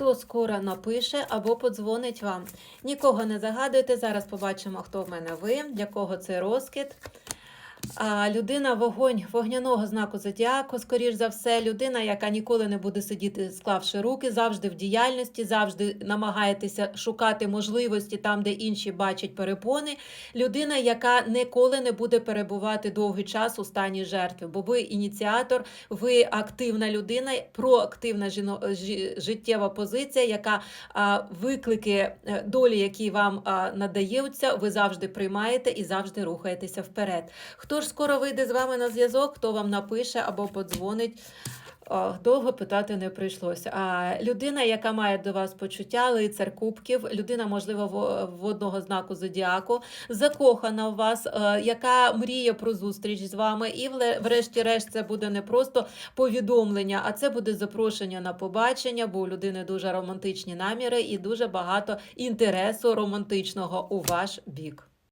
хто скоро напише або подзвонить вам. Нікого не загадуйте. Зараз побачимо, хто в мене ви, для кого це розкид. Людина вогонь вогняного знаку зодіаку, скоріш за все, людина, яка ніколи не буде сидіти, склавши руки, завжди в діяльності, завжди намагаєтеся шукати можливості там, де інші бачать перепони. Людина, яка ніколи не буде перебувати довгий час у стані жертви, бо ви ініціатор, ви активна людина, проактивна жіно- жі- життєва позиція, яка виклики е, долі, які вам надаються, ви завжди приймаєте і завжди рухаєтеся вперед. Хто ж скоро вийде з вами на зв'язок, хто вам напише або подзвонить? Довго питати не прийшлося. А людина, яка має до вас почуття, лицар кубків, людина, можливо, в- водного знаку зодіаку, закохана в вас, е, яка мріє про зустріч з вами, і врешті-решт це буде не просто повідомлення, а це буде запрошення на побачення, бо у людини дуже романтичні наміри і дуже багато інтересу романтичного у ваш бік.